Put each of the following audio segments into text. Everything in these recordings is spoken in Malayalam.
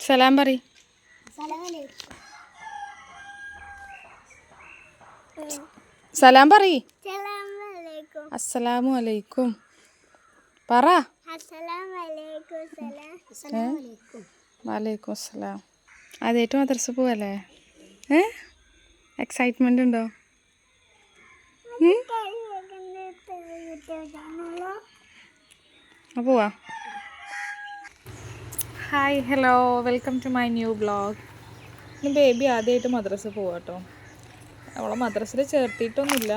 സലാം പറ സലാം പറ അസ്സലാമു അലൈക്കും. പറ. വലൈക്കും അസ്സലാം. ആദ്യമായിട്ട് മദ്രസ പോവല്ലേ? ഏ? എക്സൈറ്റ്മെന്റ് ഉണ്ടോ? പോവാ. Hi hello welcome to my new blog ഇന്ന് ബേബി ആദ്യമായിട്ട് മദ്രസ പോവാം കേട്ടോ അവളെ മദ്രസയിൽ ചേർത്തിയിട്ടൊന്നുമില്ല.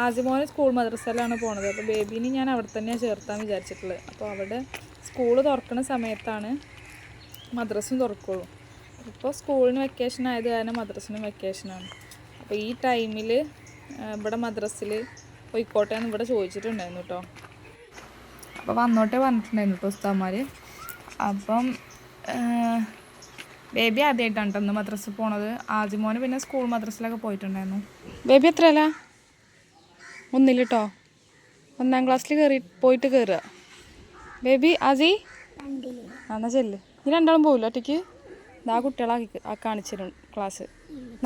ആദ്യമോന് സ്കൂൾ മദ്രസയിലാണ് പോണത്. അപ്പോൾ ബേബീനെ ഞാൻ അവിടെ തന്നെയാണ് ചേർത്താൻ വിചാരിച്ചിട്ടുള്ളത്. അപ്പോൾ അവിടെ സ്കൂൾ തുറക്കുന്ന സമയത്താണ് മദ്രസും തുറക്കുള്ളൂ. ഇപ്പോൾ സ്കൂളിന് വെക്കേഷൻ ആയത് കാരണം മദ്രസിനും വെക്കേഷനാണ് അപ്പോൾ ഈ ടൈമിൽ ഇവിടെ മദ്രസിൽ പോയിക്കോട്ടെ എന്ന് ഇവിടെ ചോദിച്ചിട്ടുണ്ടായിരുന്നു കേട്ടോ അപ്പോൾ വന്നോട്ടെ പറഞ്ഞിട്ടുണ്ടായിരുന്നു കേട്ടോ ഉസ്താന്മാർ അപ്പം ബേബി ആദ്യമായിട്ടാണ് കേട്ടോ ഇന്ന് മദ്രസ പോണത്. ആദ്യം മോന് പിന്നെ സ്കൂൾ മദ്രസ്സിലൊക്കെ പോയിട്ടുണ്ടായിരുന്നു. ബേബി എത്രയല്ല ഒന്നില്ല കേട്ടോ ഒന്നാം ക്ലാസ്സിൽ കയറി പോയിട്ട് കയറുക ബേബി ആജി ആ, എന്നാ ചെല്ല്. ഇനി രണ്ടാളും പോവില്ല ഒറ്റയ്ക്ക്? ഇതാ കുട്ടികളാക്കി ആ കാണിച്ചിരും ക്ലാസ്.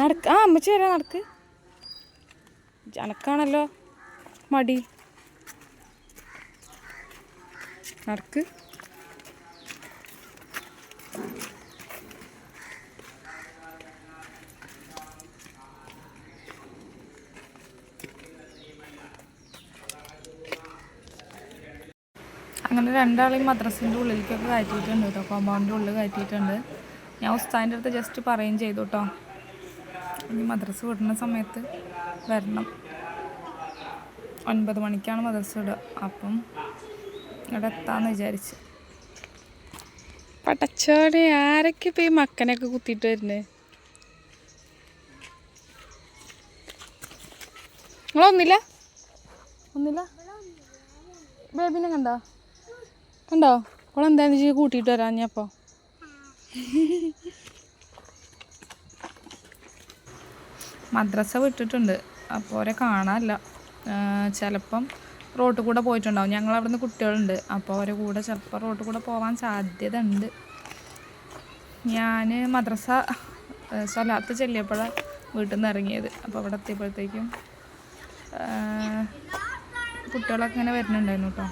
നടക്ക് ആ അമ്മച്ചി വരാ നടക്ക്. അനക്കാണല്ലോ മടി. നടക്ക്. രണ്ടാളെയും മദ്രസിന്റെ ഉള്ളിലേക്കൊക്കെ കയറ്റിയിട്ടുണ്ട് കേട്ടോ. കോമ്പൗണ്ടിന്റെ ഉള്ളിൽ കയറ്റിയിട്ടുണ്ട്. ഞാൻ ഉസ്താദിന്റെ അടുത്ത് ജസ്റ്റ് പറയുകയും ചെയ്തു കേട്ടോ. ഇനി മദ്രസ് വിടുന്ന സമയത്ത് വരണം. ഒൻപത് മണിക്കാണ് മദ്രസ് വിടുക. അപ്പം ഇവിടെ എത്താമെന്ന് വിചാരിച്ച്. പടച്ചോടെ ആരൊക്കെ ഇപ്പം ഈ മക്കനൊക്കെ കുത്തിയിട്ട് വരുന്നത് നിങ്ങളൊന്നില്ല? ഒന്നില്ല? ബേബിനെ കണ്ടോ? കണ്ടോ ഓളെന്താന്ന് വെച്ചാൽ കൂട്ടിയിട്ട് വരാം ഞാൻ അപ്പോൾ മദ്രസ വിട്ടിട്ടുണ്ട്. അപ്പോൾ അവരെ കാണാനില്ല. ചിലപ്പം റോട്ടിൽ കൂടെ പോയിട്ടുണ്ടാവും. ഞങ്ങൾ അവിടുന്ന് കുട്ടികളുണ്ട്. അപ്പോൾ അവരെ കൂടെ ചിലപ്പോൾ റോട്ടിൽ കൂടെ പോകാൻ സാധ്യത ഉണ്ട് ഞാൻ മദ്രസ സ്ഥലത്ത് ചെല്ലിയപ്പോഴാണ് വീട്ടിൽ നിന്ന് ഇറങ്ങിയത്. അപ്പോൾ അവിടെ എത്തിയപ്പോഴത്തേക്കും കുട്ടികളൊക്കെ ഇങ്ങനെ വരുന്നുണ്ടായിരുന്നു കേട്ടോ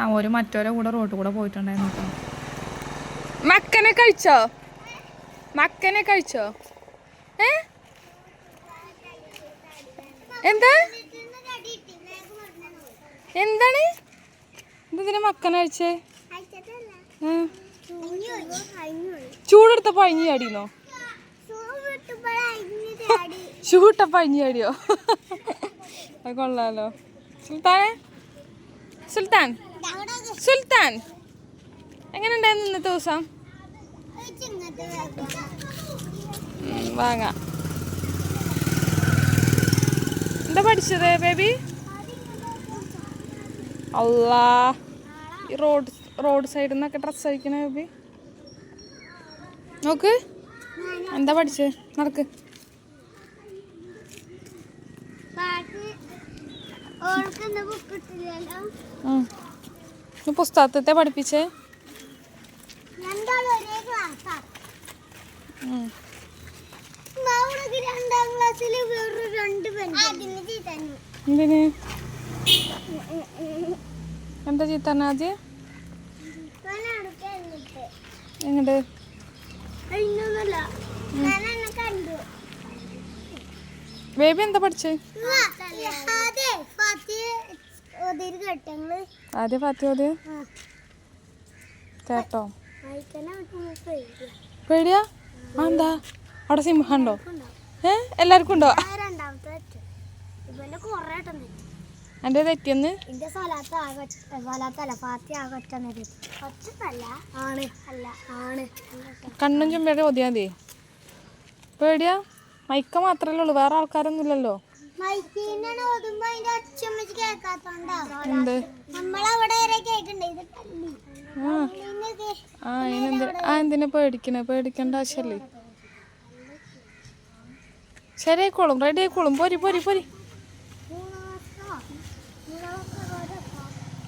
ആ ഒരു മറ്റോരെ കൂടെ റോട്ടിൽ കൂടെ പോയിട്ടുണ്ടായിരുന്നു മക്കനെ കഴിച്ചോ? മക്കനെ കഴിച്ചോ? ഏ? എന്താ? എന്താണ്? എന്തിനാ മക്കനെ കഴിച്ചേ? ചൂടെടുത്തപ്പോ അഴിഞ്ഞു ചാടിന്നോ? ചൂട്ടപ്പോ അഴിഞ്ഞു ചാടിയോ? അത് കൊള്ളാലോ. സുൽത്താനെ? സുൽത്താൻ? സുൽത്താൻ. എങ്ങനെ ഉണ്ടായിരുന്നു ഇന്നത്തെ ദിവസം? വാങ്ങാം. എന്താ പഠിച്ചത് ബേബി? അല്ലാ ഈ റോഡ് റോഡ് സൈഡിൽ നിന്നൊക്കെ ഡ്രസ്സ് അയക്കണ ബേബി. നോക്ക്. എന്താ പഠിച്ചത്? നടക്ക്. ആ ബുക്ക് കിട്ടില്ലല്ലോ പുസ്തകത്തെ പഠിപ്പിച്ചേ? രണ്ടാം ക്ലാസ്സിൽ രണ്ട് എന്തിന്? എന്താ ചീത്തന്നെ ആദ്യം? എങ്ങോട്ട് ബേബി എന്താ പഠിച്ചേ? ആദ്യം ഫാത്തി കേട്ടോ. പേടിയാ. എന്താ? അവിടെ സിംഹം ഉണ്ടോ ഏ? എല്ലാവർക്കും ഉണ്ടോ? എന്റെ എന്റെ തെറ്റിയെന്ന് കണ്ണും ചുമ്പേടെ ഓതിയാ മതി പേടിയാ? മൈക്ക മാത്രല്ലേ ഉള്ളൂ വേറെ ആൾക്കാരൊന്നും എന്ത്? ആ. അതിനെന്ത് ആ എന്തിനാ പേടിക്കണേ? പേടിക്കേണ്ട ആവശ്യമല്ലേ ശരിയായിക്കോളും റെഡി ആയിക്കോളും. പോരി പോരി പോരി.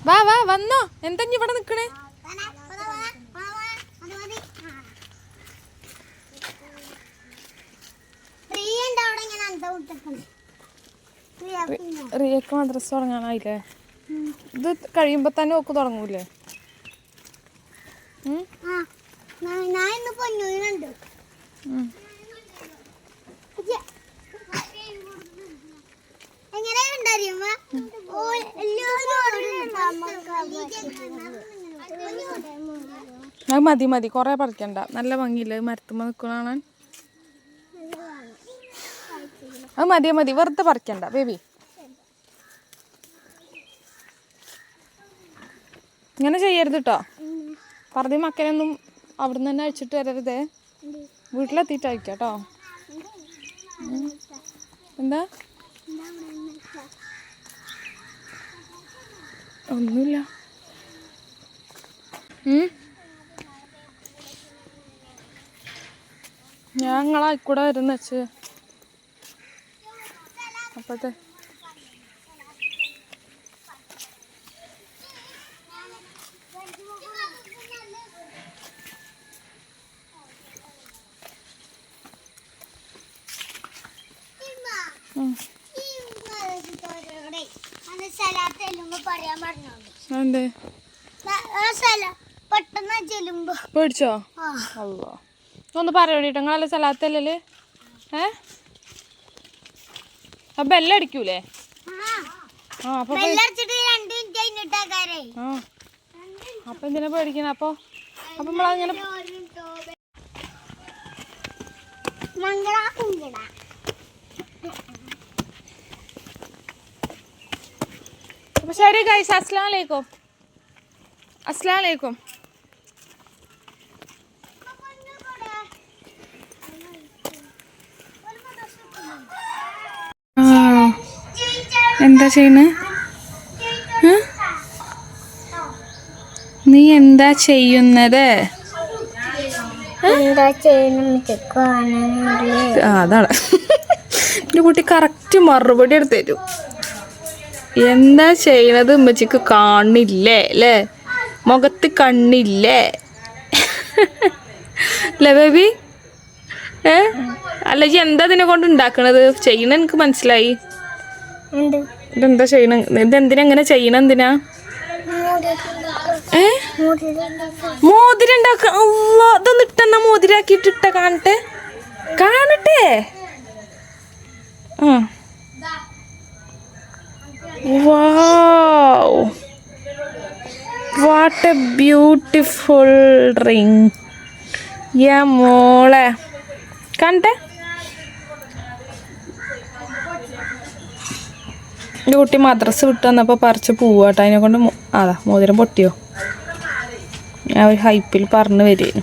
വാ വാ വന്നോ. എന്താ ഇവിടെ നിക്കണേ? റിയക്ക് മദ്രസ തുടങ്ങാനായില്ലേ? ഇത് കഴിയുമ്പോ തന്നെ ഒക്കെ തുടങ്ങൂലേ അത് മതി മതി. കൊറേ പറിക്കണ്ട. നല്ല ഭംഗിയില്ല? മരത്തുമ്പോ നിക്കണ കാണാൻ. അത് മതി മതി. വെറുതെ പറിക്കണ്ട ബേബി. ഇങ്ങനെ ചെയ്യരുത് കേട്ടോ പറഞ്ഞ മക്കനൊന്നും അവിടുന്ന് തന്നെ അഴിച്ചിട്ട് വരരുതേ. വീട്ടിലെത്തിയിട്ട് അയക്കാം കേട്ടോ എന്താ? ഒന്നുമില്ല. ഞങ്ങളായിക്കൂടെ ഞാൻ നിങ്ങളെ കൂടെ വരുന്ന വെച്ച് അപ്പത്തെ ഉം. സ്ഥലത്ത് ചെല്ലുമ്പോ പറയാൻ പറഞ്ഞോണ്ട് എന്തേ ആ സ്ഥലം പെട്ടെന്ന് ചെല്ലുമ്പോ പേടിച്ചോ? അല്ലോ ഒന്ന് പറയണിട്ട് നിങ്ങളല്ല സ്ഥലത്തല്ലേ ഏ? അപ്പൊ എല്ലാം അടിക്കൂലേ ആ അപ്പൊ ആ. അപ്പൊ എന്തിനാ പേടിക്കണ? അപ്പൊ അപ്പൊ നമ്മളങ്ങനെ അപ്പൊ ശരി ഗൈസ് അസ്ലാം വലൈക്കും അസ്ലാം വലൈക്കും എന്താ ചെയ്യണേ? നീ എന്താ ചെയ്യുന്നത്? അതാണ്. എന്റെ കുട്ടി കറക്റ്റ് മറുപടി എടുത്ത് തരും. എന്താ ചെയ്യണത് ഉമ്മച്ചിക്ക് കാണില്ലേ അല്ലേ? മുഖത്ത് കണ്ണില്ലേ? അല്ലേ ബേബി? ഏ? അല്ല ഈ എന്താ ഇതിനെ കൊണ്ട് ഉണ്ടാക്കണത്? ചെയ്യണ എനിക്ക് മനസ്സിലായി. എന്ത്? ഇതെന്താ ചെയ്യണ? ഇതെന്തിനാ ഇങ്ങനെ ചെയ്യണ എന്തിനാ? ഏ? മോതിരം ഉണ്ടാക്ക ഇതൊന്ന് ഇട്ടെന്നാ മോതിരാക്കിയിട്ട് ഇട്ട കാണട്ടെ. കാണട്ടെ. ആ. വാട്ട് എ ബ്യൂട്ടിഫുൾ റിങ് യാ മോളെ. കാണട്ടെ എന്റെ കുട്ടി മദ്രസ് വിട്ട് വന്നപ്പോൾ പറിച്ച് പോവാട്ടോ. അതിനെ കൊണ്ട് അതാ മോതിരം പൊട്ടിയോ? ഞാൻ ഒരു ഹൈപ്പിൽ പറഞ്ഞു വരുന്നു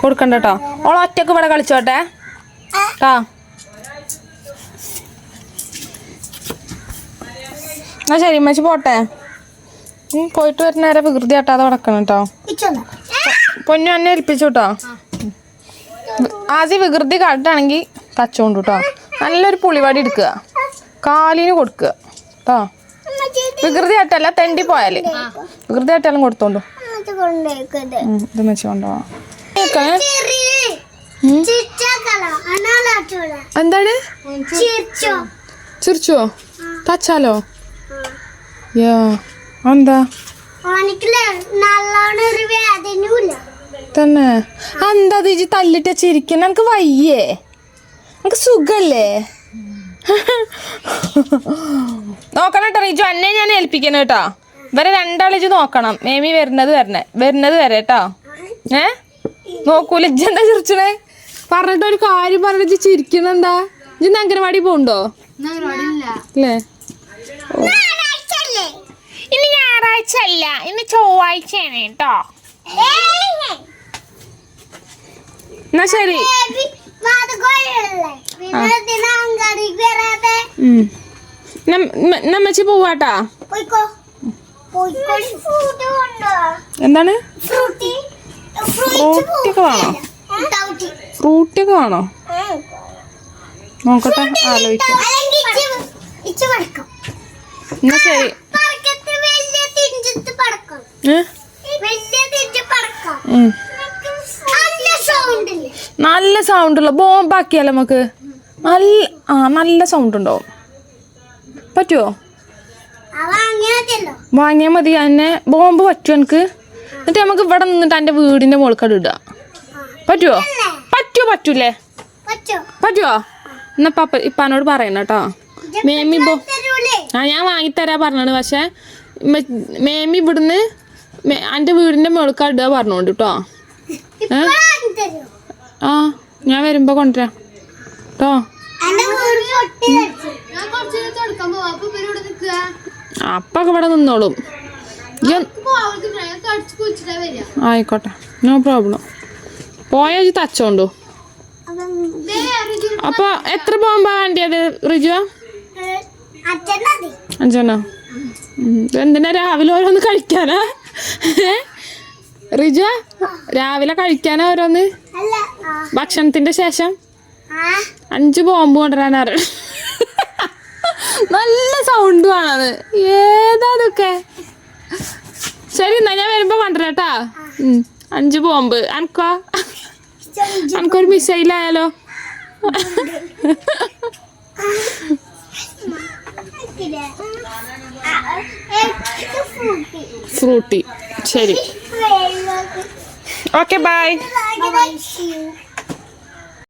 കൊടുക്കണ്ട കേട്ടോ ഓൾ ഒറ്റയ്ക്ക് ഇവിടെ കളിച്ചോട്ടെ? കേട്ടോ എന്നാ ശരി മച്ചി പോട്ടെ. പോയിട്ട് വരുന്ന നേരെ വികൃതി ആട്ടാതെ കിടക്കണം കേട്ടോ പൊന്നു എന്നെ ഏൽപ്പിച്ചു കേട്ടോ ആദ്യം വികൃതി കാട്ടാണെങ്കിൽ കച്ചോണ്ട് കേട്ടോ നല്ലൊരു പുളിവാടി എടുക്കുക. കാലിന് കൊടുക്കുക. കേട്ടോ വികൃതി ആട്ടല്ല തെണ്ടി പോയാൽ. വികൃതി ആട്ടാലും കൊടുത്തോണ്ടു? ഇത് വെച്ച് കൊണ്ടുപോവാം. എന്താണ്? ചിരിച്ചോ. തച്ചാലോ? യാ എന്താ ഓനിക്കില്ലേ നല്ലോണം ഒരു വേദനയില്ല. തന്നെ. എന്താ തീജി തല്ലിട്ട് ചിരിക്കുന്ന? എനിക്ക് വയ്യേ. എനിക്ക് സുഖല്ലേ? നോക്കണം കേട്ടോ റിജു. എന്നെ ഞാൻ ഏൽപ്പിക്കണം കേട്ടോ. ഇവരെ രണ്ടാളിജ് നോക്കണം. മേമി വരുന്നത് വരണേ. വരുന്നത് വരെ കേട്ടോ. ഏ? നോക്കൂല. ഇജ്ജ് എന്താ ചിരിച്ചണേ? പറഞ്ഞിട്ട് ഒരു കാര്യം പറഞ്ഞിട്ട് ചിരിക്കണെന്താ ഇജ്ജ് അംഗനവാടി പോണ്ടോ? അല്ലേ ഇന്ന് ഞായറാഴ്ച അല്ല ഇന്ന് ചൊവ്വാഴ്ചയാണ് കേട്ടോ. എന്നാ ശരി. നമ്മച്ചി പോവാട്ടാ? എന്താണ്? ഫ്രൂട്ടി. ഒക്കെ വേണോ? ഫ്രൂട്ടി. ഒക്കെ വേണോ? നോക്കട്ടെ ആലോചിക്കാം. എന്നാ ശരി. ഏ? നല്ല സൗണ്ട് ഉള്ള ബോംബാക്കിയാലോ നമുക്ക്? നല്ല ആ നല്ല സൗണ്ട് ഉണ്ടാവും. പറ്റുമോ വാങ്ങിയാൽ മതി എന്നെ ബോംബ് പറ്റുമോ എനിക്ക്? എന്നിട്ട് നമുക്ക് ഇവിടെ നിന്നിട്ട് എന്റെ വീടിന്റെ മുകൾക്കട് ഇടുക പറ്റുമോ പറ്റുമോ പറ്റൂലേ? പറ്റോ? പറ്റുമോ എന്നാ പപ്പ ഇപ്പാനോട് പറയണം കേട്ടോ. മേമി ബോ ആ ഞാൻ വാങ്ങിത്തരാ പറഞ്ഞാണ് പക്ഷേ മേമി ഇവിടുന്ന് അന്റെ എന്റെ വീടിന്റെ ഇടുക പറഞ്ഞോണ്ട് കേട്ടോ. തരൂ ആ ഞാൻ വരുമ്പോ കൊണ്ടുവരാം. കേട്ടോ അപ്പൊക്കെ ഇവിടെ നിന്നോളും. ആയിക്കോട്ടെ. നോ പ്രോബ്ലം പോയ തച്ചോണ്ടു. അപ്പൊ എത്ര പോകുമ്പോ വേണ്ടിയത് റിജു അഞ്ചെണ്ണ. എന്തിനാ രാവിലെ ഓരോന്ന് കഴിക്കാനാ? റിജു രാവിലെ കഴിക്കാനാ ഓരോന്ന്? ഭക്ഷണത്തിന്റെ ശേഷം? അഞ്ചു ബോംബ് കൊണ്ടുവരാനാറ് നല്ല സൗണ്ട് വേണത് ഏതാ അതൊക്കെ ശരി എന്നാ ഞാൻ വരുമ്പോ കൊണ്ടുവരാട്ടാ. അഞ്ചു ബോംബ് അനക്കോ? അനക്കൊരു മിസൈലായാലോ ഫ്രൂട്ടി. ശരി. Okay bye